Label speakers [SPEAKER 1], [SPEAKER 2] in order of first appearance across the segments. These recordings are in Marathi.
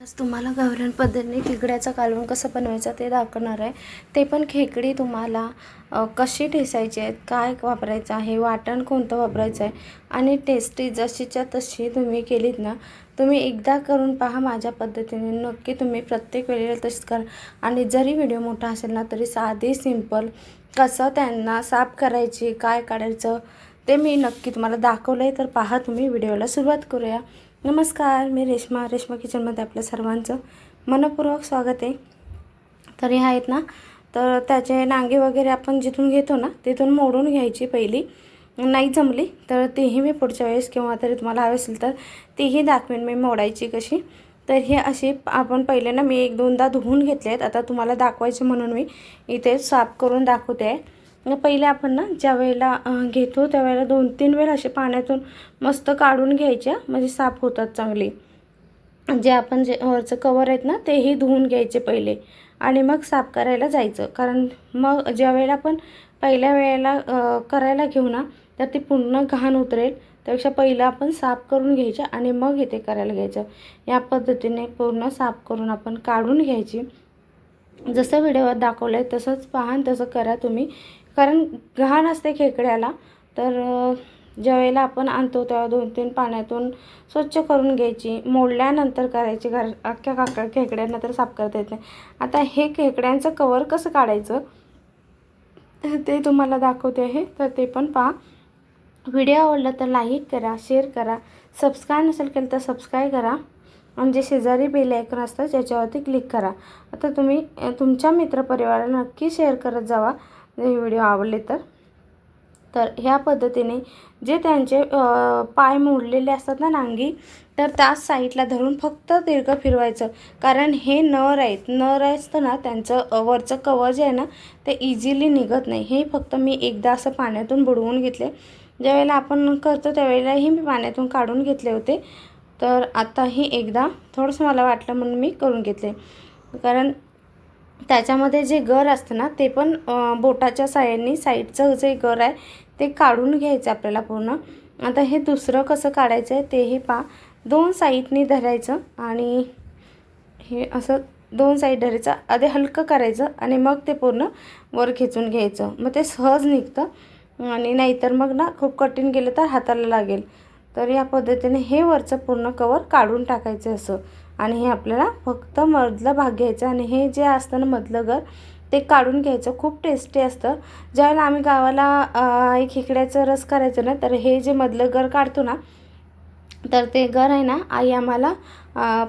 [SPEAKER 1] आज तुम्हाला गावरान पद्धतीने खेकड्याचा कालवण कसं बनवायचं ते दाखवणार आहे. ते पण खेकडी तुम्हाला कशी ठेसायची आहेत काय वापरायचं आहे वाटण कोणतं वापरायचं आहे आणि टेस्टी जशीच्या तशी तुम्ही केलीत ना तुम्ही एकदा करून पहा माझ्या पद्धतीने. नक्की तुम्ही प्रत्येक वेळेला तशीच करा. आणि जरी व्हिडिओ मोठा असेल ना तरी साधी सिंपल कसं त्यांना साफ करायची काय काढायचं ते मी नक्की तुम्हाला दाखवलं आहे तर पहा तुम्ही व्हिडिओला सुरुवात करूया. नमस्कार मी रेश्मा रेश्मा किचनमध्ये आपल्या सर्वांचं मनपूर्वक स्वागत आहे. तर हे आहेत ना तर त्याचे नांगे वगैरे आपण जिथून घेतो ना तिथून मोडून घ्यायची पहिली. नाही जमली तर तीही मी पुढच्या वेळेस किंवा तरी तुम्हाला हवे असेल तर तीही दाखवेन मी मोडायची कशी. तर हे अशी आपण पहिले ना मी एक दोनदा धुवून घेतले आहेत. आता तुम्हाला दाखवायचे म्हणून मी इथे साफ करून दाखवते. आहे पहिले आपण ना ज्या वेळेला घेतो त्यावेळेला दोन तीन वेळा असे पाण्यातून मस्त काढून घ्यायच्या म्हणजे साफ होतात चांगली. जे आपण जे वरचं कवर आहेत ना तेही धुवून घ्यायचे पहिले. आणि मग साफ करायला जायचं. कारण मग ज्या वेळेला आपण पहिल्या वेळेला करायला घेऊ ना तर ती पूर्ण घाण उतरेल. त्यापेक्षा पहिलं आपण साफ करून घ्यायचं आणि मग इथे करायला घ्यायचं. या पद्धतीने पूर्ण साफ करून आपण काढून घ्यायची. जसं व्हिडिओवर दाखवलं आहे तसंच पहा तसं करा तुम्ही. कारण घाण असते खेकड्याला. तर अ, ज्या वेळेला आपण आणतो तेव्हा दोन तीन पाण्यातून स्वच्छ करून घ्यायची. मोडल्यानंतर करायची. घर अख्ख्या काकड्या खेकड्यांना तर साफ करता येत नाही. आता हे खेकड्यांचं कवर कसं काढायचं? ते तुम्हाला दाखवते आहे. तर ते पण पहा. व्हिडिओ आवडला तर लाईक करा शेअर करा. सबस्क्राईब नसेल केलं तर सबस्क्राईब करा. आणि जे शेजारी बेल आयकॉन असतं ज्याच्यावरती क्लिक करा. आता तुम्ही तुमच्या मित्रपरिवाराला नक्की शेअर करत जावा. हे व्हिडिओ आवडले तर. तर ह्या पद्धतीने जे त्यांचे पाय मोडलेले असतात ना नांगी तर त्याच साईडला धरून फक्त दीर्घ फिरवायचं. कारण हे नर आहेत. नर असताना त्यांचं वरचं कवर जे आहे ना ते इझिली निघत नाही. हे फक्त मी एकदा असं पाण्यातून बुडवून घेतले. ज्यावेळेला आपण करतो त्यावेळेलाही मी पाण्यातून काढून घेतले होते. तर आताही एकदा थोडंसं मला वाटलं म्हणून मी करून घेतले. कारण त्याच्यामध्ये जे गर असतं ना ते पण बोटाच्या साह्याने साईडचं जे गर आहे ते काढून घ्यायचं आपल्याला पूर्ण. आता हे दुसरं कसं काढायचं आहे तेही पा दोन साईडनी धरायचं आणि हे असं दोन साईड धरायचं. आधी हलकं करायचं आणि मग ते पूर्ण वर खेचून घ्यायचं. मग ते सहज निघतं आणि नाहीतर मग ना खूप कठीण गेलं तर हाताला लागेल. तर या पद्धतीने हे वरचं पूर्ण कवर काढून टाकायचं असं. आणि हे आपल्याला फक्त मधला भाग घ्यायचा आणि हे जे असतं ना मधलं घर ते काढून घ्यायचं. खूप टेस्टी असतं. ज्यावेळेला आम्ही गावाला एक खेकड्याचं रस करायचं ना तर हे जे मधलं घर काढतो ना तर ते गर आहे ना आई आम्हाला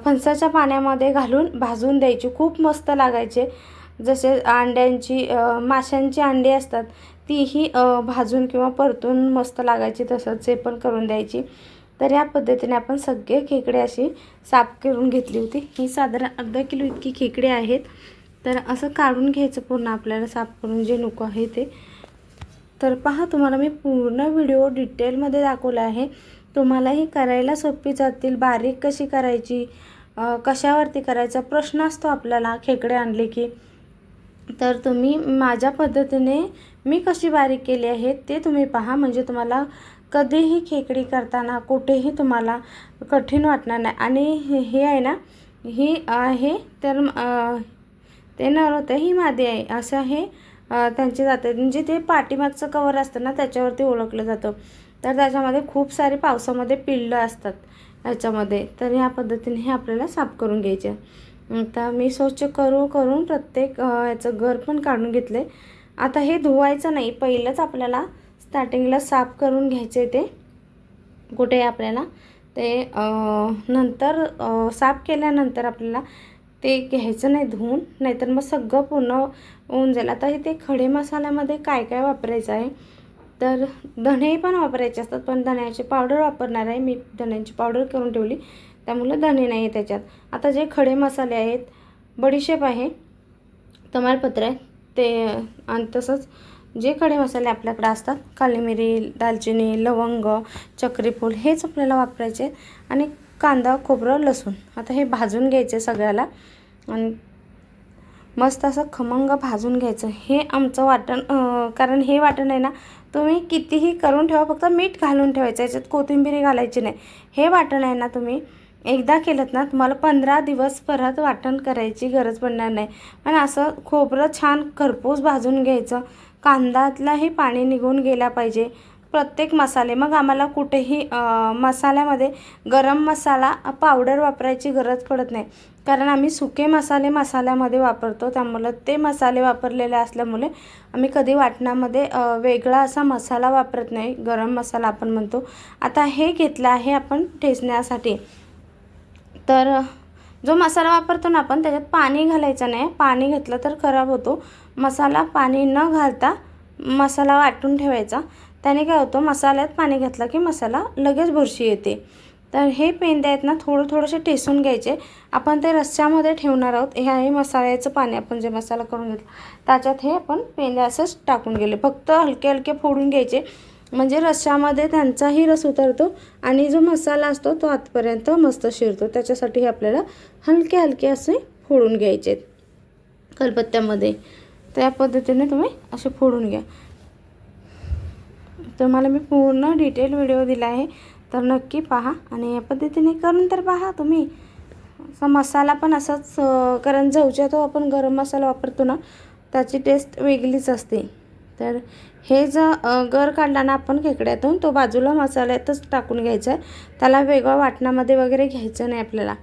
[SPEAKER 1] फणसाच्या पाण्यामध्ये घालून भाजून द्यायची. खूप मस्त लागायचे. जसे अंड्यांची माशांची अंडी असतात तीही भाजून किंवा परतून मस्त लागायची. तसंच हे पण करून द्यायची. तर या पद्धतीने आपण सगळे खेकडे अशी साफ करून घेतली होती. ही साधारण अर्धा किलो इतकी खेकडे आहेत. तर असं काढून घ्यायचं पूर्ण आपल्याला साफ करून जे नको आहे ते. तर पहा तुम्हाला मी पूर्ण व्हिडिओ डिटेलमध्ये दाखवला आहे. तुम्हालाही करायला सोपी जातील. बारीक कशी करायची कशावरती करायचा प्रश्न असतो आपल्याला खेकडे आणले की. तर तुम्ही माझ्या पद्धतीने मी कशी बारीक केली आहे ते तुम्ही पहा. म्हणजे तुम्हाला कधीही खेकडी करताना कुठेही तुम्हाला कठीण वाटणार नाही. आणि हे हे आहे ना ही आहे तर ते नर होतं ही मादी आहे. असं हे त्यांचे जाते. म्हणजे ते पाठीमागचं कवर असतं ना त्याच्यावरती ओळखलं जातं. तर त्याच्यामध्ये खूप सारे पावसामध्ये पिल्लं असतात ह्याच्यामध्ये तर ह्या पद्धतीने हे आपल्याला साफ करून घ्यायचे. आता मी स्वच्छ करू करून प्रत्येक ह्याचं याचं घर पण काढून घेतले आता हे धुवायचं नाही. पहिलंच आपल्याला स्टार्टिंगला साफ करून घ्यायचे ते. कुठे आपल्याला? ते नंतर साफ केल्यानंतर आपल्याला ते घ्यायचं नाही धुवून नाहीतर मग सगळं पूर्ण होऊन जाईल. आता हे ते खडे मसाल्यामध्ये काय काय वापरायचं आहे? तर धणे पण वापरायचे असतात पण धण्याची पावडर वापरणार आहे. मी धण्याची पावडर करून ठेवली त्यामुळे धणे नाही आहे त्याच्यात. आता जे खडे मसाले आहेत बडीशेप आहे तमालपत्र आहे ते आणि तसंच जे खडे मसाले आपल्याकडे असतात काली मिरी दालचिनी लवंग चक्रीफूल हेच आपल्याला वापरायचे. आणि कांदा खोबरं लसूण. आता हे भाजून घ्यायचे सगळ्याला. आणि मस्त असं खमंग भाजून घ्यायचं. हे आमचं वाटण कारण हे वाटण आहे ना तुम्ही कितीही करून ठेवा फक्त मीठ घालून ठेवायचं. याच्यात कोथिंबीरी घालायची नाही. हे वाटण आहे ना तुम्ही एकदा केलं ना तुम्हाला पंधरा दिवस परत वाटण करायची गरज पडणार नाही. पण असं खोबरं छान खरपूस भाजून घ्यायचं. कांद्यातलाही पाणी निघून गेला पाहिजे. प्रत्येक मसाले मग आम्हाला कुठेही मसाल्यामध्ये गरम मसाला पावडर वापरायची गरज पडत नाही. कारण आम्ही सुके मसाले मसाल्यामध्ये वापरतो. त्यामुळं ते मसाले वापरलेले असल्यामुळे आम्ही कधी वाटणामध्ये वेगळा असा मसाला वापरत नाही. गरम मसाला आपण म्हणतो. आता हे घेतलं आहे आपण ठेचण्यासाठी. तर जो मसाला वापरतो ना आपण त्याच्यात पाणी घालायचं नाही. पाणी घेतलं तर खराब होतो. मसाला पाणी न घालता मसाला वाटून ठेवायचा. त्याने काय होतं मसाल्यात पाणी घातलं की मसाला लगेच बुरशी येते. तर हे पेंदे आहेत ना थोडं थोडंसे टेसून घ्यायचे. आपण ते रस्स्यामध्ये ठेवणार आहोत. हे आहे मसाल्याचं पाणी आपण जे मसाला करून घेतलं त्याच्यात हे आपण पेंदे असंच टाकून गेले. फक्त हलके हलके फोडून घ्यायचे. म्हणजे रश्श्यामध्ये त्यांचाही रस उतरतो आणि जो मसाला असतो तो आतपर्यंत मस्त शिरतो. त्याच्यासाठी आपल्याला हलके हलके असे फोडून घ्यायचे कलपत्त्यामध्ये. त्या पद्धतीने तुम्ही असे फोडून घ्या. तुम्हाला मी पूर्ण डिटेल व्हिडिओ दिला आहे. तर नक्की पहा आणि या पद्धतीने करून तर पहा तुम्ही. असा मसाला पण असाच कारण जवच्या तो आपण गरम मसाला वापरतो ना त्याची टेस्ट वेगळीच असते. तर हे जर गर काढला ना आपण खेकड्यातून तो बाजूला मसाल्यातच टाकून घ्यायचा आहे. त्याला वेगळं वाटणामध्ये वगैरे घ्यायचं नाही आपल्याला.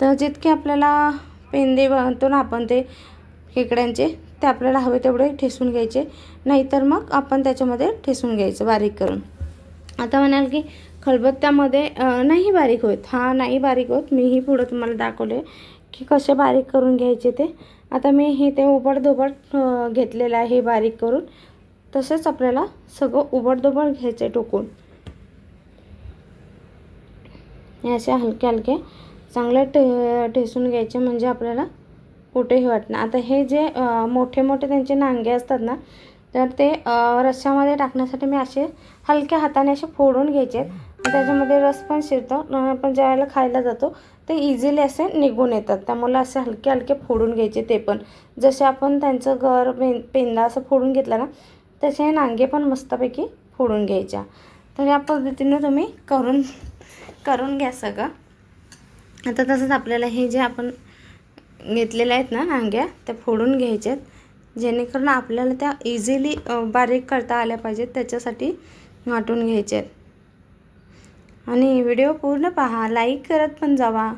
[SPEAKER 1] तर जितके आपल्याला पेंदे बनतो ना आपण ते खेकड्यांचे ते आपल्याला हवे तेवढे ठेसून घ्यायचे. नाहीतर मग आपण त्याच्यामध्ये ठेसून घ्यायचं बारीक करून. आता म्हणाल की खलबत्त्यामध्ये नाही बारीक होत. हा नाही बारीक होत. मीही पुढं तुम्हाला दाखवले की कसे बारीक करून घ्यायचे ते. आता मी हे ते उबड धोबड घेतलेलं आहे बारीक करून. तसेच आपल्याला सगळं उबडदोबड घ्यायचं आहे टोकून. हे असे हलके हलके चांगले टे ठेसून घ्यायचे म्हणजे आपल्याला कुठेही वाटणार. आता हे जे मोठे मोठे त्यांचे नांगे असतात ना तर ते अ, रश्श्यामध्ये टाकण्यासाठी मी असे हलक्या हाताने असे फोडून घ्यायचे. आहेत. त्याच्यामध्ये रस पण शिरतो पण ज्या वेळेला खायला जातो ते इझिली असे निघून येतात. त्यामुळे असे हलके हलके फोडून घ्यायचे ते पण. जसे आपण त्यांचं घर पें पेंदा असं फोडून घेतला ना तसे नांगे पण मस्तपैकी फोडून घ्यायच्या. तर या पद्धतीनं तुम्ही करून करून घ्या सगळं. आता तसंच आपल्याला हे जे आपण घेतलेल्या आहेत ना नांग्या त्या फोडून घ्यायच्या आहेत जेणेकरून आपल्याला त्या इझिली बारीक करता आल्या पाहिजेत त्याच्यासाठी वाटून घ्यायचे आहेत आणि व्हिडिओ पूर्ण पहा लाईक करत पण जावा.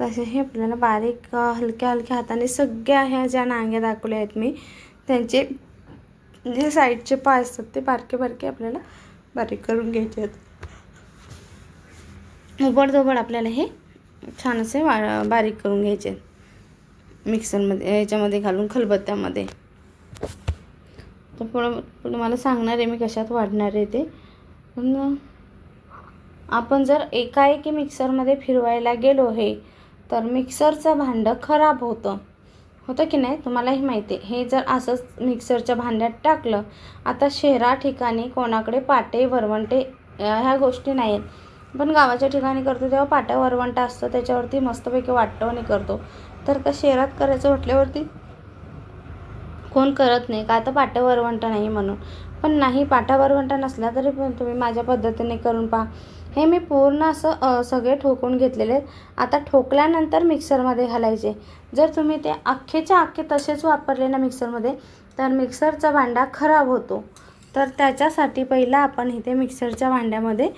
[SPEAKER 1] तसे हे आपल्याला बारीक हलक्या हलक्या हाताने सगळ्या ह्या ज्या नांग्या दाखवल्या आहेत मी त्यांचे जे साईडचे पाय असतात ते बारके बारके आपल्याला बारीक करून घ्यायचे आहेत. उबडधोबड आपल्याला हे छान असे वा बारीक करून घ्यायचे आहेत. मिक्सरमध्ये याच्यामध्ये घालून खलबत्त्यामध्ये. तर पुढं तुम्हाला सांगणार आहे मी कशात वाढणार आहे ते. पण आपण जर एकाएकी मिक्सरमध्ये फिरवायला गेलो हे तर मिक्सरचं भांडं खराब होतं. होतं की नाही? तुम्हालाही माहिती आहे. हे जर असंच मिक्सरच्या भांड्यात टाकलं आता शहरा ठिकाणी कोणाकडे पाटे वरवंटे ह्या गोष्टी नाही आहेत पण गावाच्या ठिकाणी करतो तेव्हा पाट्या वरवंटा असतं त्याच्यावरती मस्तपैकी वाटतो आणि करतो. तर का शहरात करायचं म्हटल्यावरती? कोण करत नाही. का तर पाट्या वरवंटा नाही म्हणून? पण नाही पाटा वरवंटा नसला तरी पण तुम्ही माझ्या पद्धतीने करून पहा. हे मी पूर्ण असं सगळे ठोकून घेतलेले आहेत. आता ठोकल्यानंतर मिक्सरमध्ये घालायचे. जर तुम्ही ते अख्खेच्या अख्खे तसेच वापरले ना मिक्सरमध्ये तर मिक्सरचा भांडा खराब होतो. तर त्याच्यासाठी पहिला आपण इथे मिक्सरच्या भांड्यामध्ये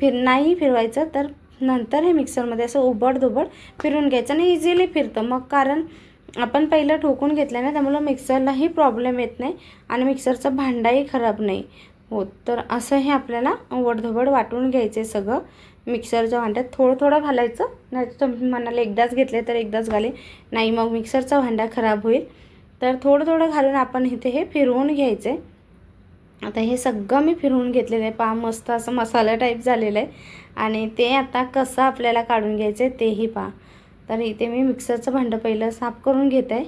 [SPEAKER 1] फिर नाही फिरवायचं तर नंतर हे मिक्सरमध्ये असं उबडधुबड फिरून घ्यायचं आणि इझिली फिरतं. मग कारण आपण पहिलं ठोकून घेतलं ना त्यामुळं मिक्सरलाही प्रॉब्लेम येत नाही आणि मिक्सरचा भांडाही खराब नाही. होत तर असं हे आपल्याला वडधबड वाटून घ्यायचं आहे सगळं. मिक्सरच्या भांड्यात थोडं थोडं घालायचं. नाही तर तुम्ही म्हणाले एकदाच घेतले तर एकदाच घाले. नाही मग मिक्सरचा भांडा खराब होईल. तर थोडं थोडं घालून आपण इथे हे फिरवून घ्यायचं आहे आता हे सगळं मी फिरवून घेतलेलं आहे. पहा मस्त असं मसाला टाईप झालेलं आहे. आणि ते आता कसं आपल्याला काढून घ्यायचं आहे तेही पहा. तर इथे मी मिक्सरचं भांडं पहिलं साफ करून घेत. आहे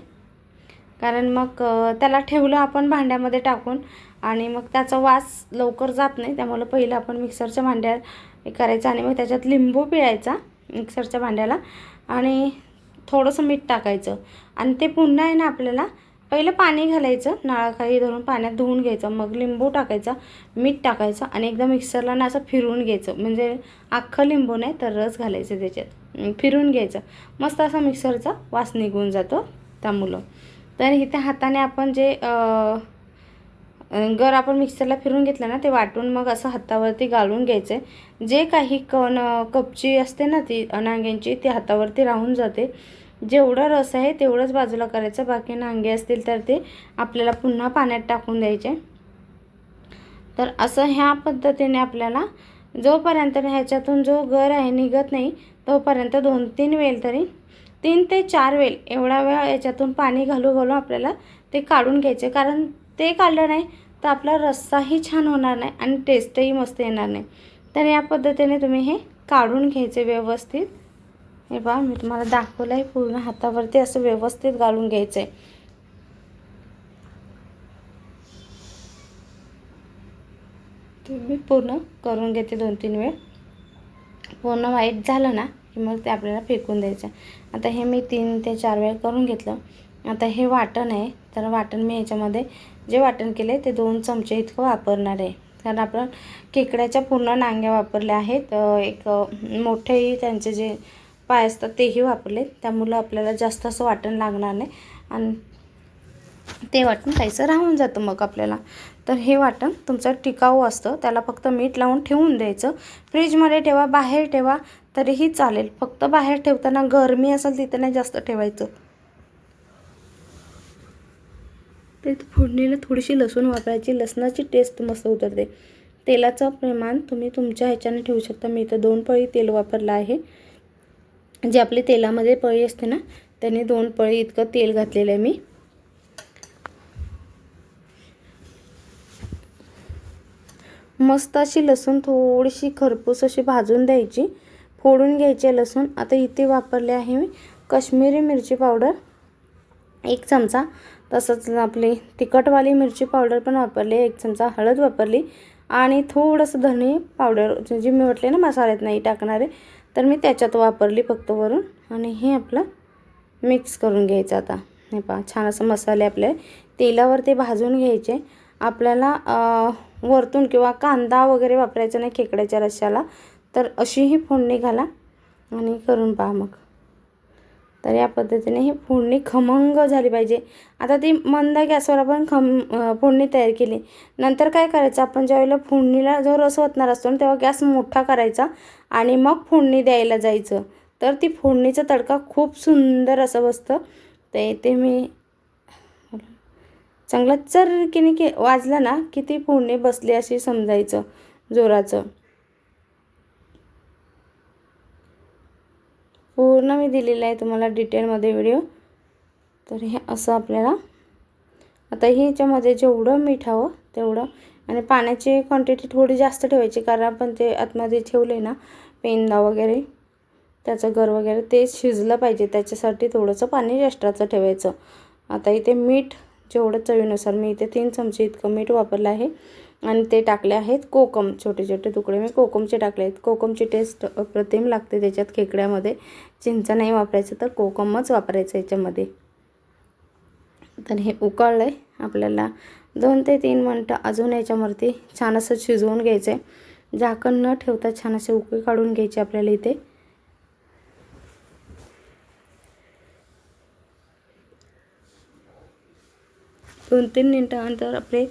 [SPEAKER 1] कारण मग त्याला ठेवलं आपण भांड्यामध्ये टाकून. आणि मग त्याचा वास लवकर जात नाही त्यामुळे पहिलं आपण मिक्सरच्या भांड्यात हे करायचं आणि मग त्याच्यात लिंबू पिळायचा मिक्सरच्या भांड्याला आणि थोडंसं मीठ टाकायचं. आणि ते पुन्हा आहे ना आपल्याला पहिलं पाणी घालायचं नळाखाली धरून पाण्यात धुवून घ्यायचं मग लिंबू टाकायचा मीठ टाकायचं आणि एकदा मिक्सरला ना असं फिरवून घ्यायचं. म्हणजे अख्खं लिंबू नाही तर रस घालायचं त्याच्यात. फिरवून घ्यायचं. मस्त असा मिक्सरचा वास निघून जातो त्यामुळं. तर इथे हाताने आपण जे गर आपण मिक्सरला फिरून घेतलं ना ते वाटून मग असं हातावरती घालून घ्यायचं. जे काही कण कपची असते ना ती नांग्यांची ती हातावरती राहून जाते. जेवढा रस आहे तेवढंच बाजूला करायचं बाकी नांगे असतील तर ते आपल्याला पुन्हा पाण्यात टाकून द्यायचे. तर असं ह्या पद्धतीने आपल्याला जोपर्यंत ह्याच्यातून जो गर आहे निघत नाही तोपर्यंत दोन तीन वेल तरी तीन ते चार वेल एवढा वेळ याच्यातून पाणी घालू घालू आपल्याला ते काढून घ्यायचे. कारण ते काढलं नाही तर आपला रस्साही छान होणार नाही आणि टेस्टही मस्त येणार नाही. तर या पद्धतीने तुम्ही हे काढून घ्यायचे व्यवस्थित. हे बा मी तुम्हाला दाखवलं आहे पूर्ण हातावरती असं व्यवस्थित घालून घ्यायचं आहे ते मी पूर्ण करून घेते दोन तीन वेळ. पूर्ण वाईट झालं ना की मग ते आपल्याला फेकून द्यायचं. आता हे मी तीन ते चार वेळ करून घेतलं. आता हे वाटण आहे तर वाटण मी याच्यामध्ये जे वाटण केले ते दोन चमचे इतकं वापरणार आहे. कारण आपण खेकड्याच्या पूर्ण नांग्या वापरल्या आहेत. एक मोठेही त्यांचे जे पाय असतात तेही वापरले त्यामुळं आपल्याला जास्त असं वाटण लागणार नाही. आणि ते वाटण खायचं राहून जातं मग आपल्याला. तर हे वाटण तुमचं टिकाऊ असतं. त्याला फक्त मीठ लावून ठेवून द्यायचं. फ्रीजमध्ये ठेवा बाहेर ठेवा तरीही चालेल. फक्त बाहेर ठेवताना गरमी असेल तिथे नाही जास्त ठेवायचं. ते फोडणीला थोडीशी लसूण वापरायची. लसणाची टेस्ट मस्त उतरते. तेलाचं प्रमाण तुम्ही तुमच्या ह्याच्याने ठेवू शकता. मी इथं दोन पळी तेल वापरलं आहे. जे आपले तेलामध्ये पळी असते ना त्याने दोन पळी इतकं तेल घातलेलं आहे मी. मस्त अशी लसूण थोडीशी खरपूस अशी भाजून द्यायची. फोडून घ्यायची लसूण. आता इथे वापरले आहे मी कश्मीरी मिरची पावडर. एक चमचा तसंच आपली तिखटवाली मिरची पावडर पण वापरली एक चमचा हळद वापरली आणि थोडंसं धने पावडर जे मी म्हटले ना मसाल्यात नाही टाकणारे तर मी त्याच्यात वापरली फक्त वरून आणि हे आपलं मिक्स करून घ्यायचं आता. हे पहा छान असं मसाले आपले तेलावर ते भाजून घ्यायचे. आपल्याला वरतून किंवा कांदा वगैरे वापरायचा नाही खेकड्याच्या रश्श्याला तर अशीही फोडणी घाला आणि करून पहा मग. तर या पद्धतीने ही फोडणी खमंग झाली पाहिजे. आता ती मंद गॅसवर आपण खम फोडणी तयार केली. नंतर काय करायचं? आपण ज्यावेळेला फोडणीला जो रस ओतणार असतो ना तेव्हा गॅस मोठा करायचा आणि मग फोडणी द्यायला जायचं. तर ती फोडणीचा तडका खूप सुंदर असं बसतं. ते ते मी चांगला चरकीने की वाजलं ना की ती फोडणी बसली अशी समजायचं जोराचं. पूर्ण मी दिलेलं आहे तुम्हाला डिटेलमध्ये व्हिडिओ. तर हे असं आपल्याला आता हे ह्याच्यामध्ये जेवढं मीठ हवं तेवढं आणि पाण्याची क्वांटिटी थोडी जास्त ठेवायची कारण आपण ते आतमध्ये ठेवले ना पेंदा वगैरे त्याचं घर वगैरे ते शिजलं पाहिजे. त्याच्यासाठी थोडंसं पाणी एक्स्ट्राचं ठेवायचं. आता इथे मीठ जेवढं चवीनुसार मी इथे तीन चमचे इतकं मीठ वापरलं आहे. आणि ते टाकले आहेत कोकम छोटे छोटे तुकडे. मी कोकमचे टाकले आहेत. कोकमची टेस्ट अप्रतिम लागते त्याच्यात खेकड्यामध्ये. चिंच नाही वापरायचं तर कोकमच वापरायचं याच्यामध्ये. तर हे उकळलं आहे आपल्याला दोन ते तीन मिनटं अजून याच्यावरती छान असं शिजवून घ्यायचं आहे झाकण न ठेवता छान असे उकळी काढून घ्यायचे आपल्याला इथे. दोन तीन मिनटानंतर आपले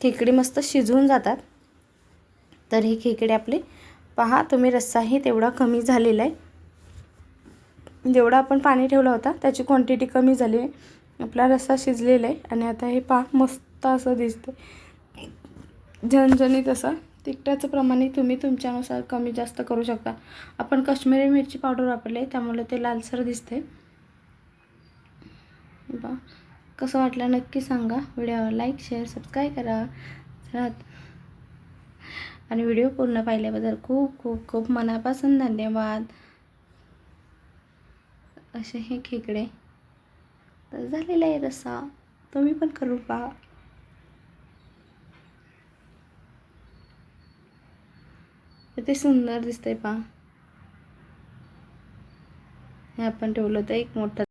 [SPEAKER 1] खेकडी मस्त शिजवून जातात. तर ही खेकडे आपले पहा तुम्ही रस्साही तेवढा कमी झालेला आहे. जेवढा आपण पाणी ठेवला होता त्याची क्वांटिटी कमी झाली आहे. आपला रस्सा शिजलेला आहे आणि आता हे पहा मस्त असं दिसतं झणझणीत असं तिखटाचं प्रमाणे तुम्ही तुमच्यानुसार कमी जास्त करू शकता. आपण काश्मीरी मिरची पावडर वापरले त्यामुळे ते लालसर दिसते बा कसं वाटलं नक्की सांगा. व्हिडिओवर लाईक शेअर सबस्क्राईब करा. राहत आणि व्हिडिओ पूर्ण पाहिल्याबद्दल खूप खूप खूप मनापासून धन्यवाद. असे हे खेकडे. तर झालेला आहे रस्सा. तुम्ही पण करू पहा ते सुंदर दिसतंय पहा. हे आपण ठेवलं तर एक मोठं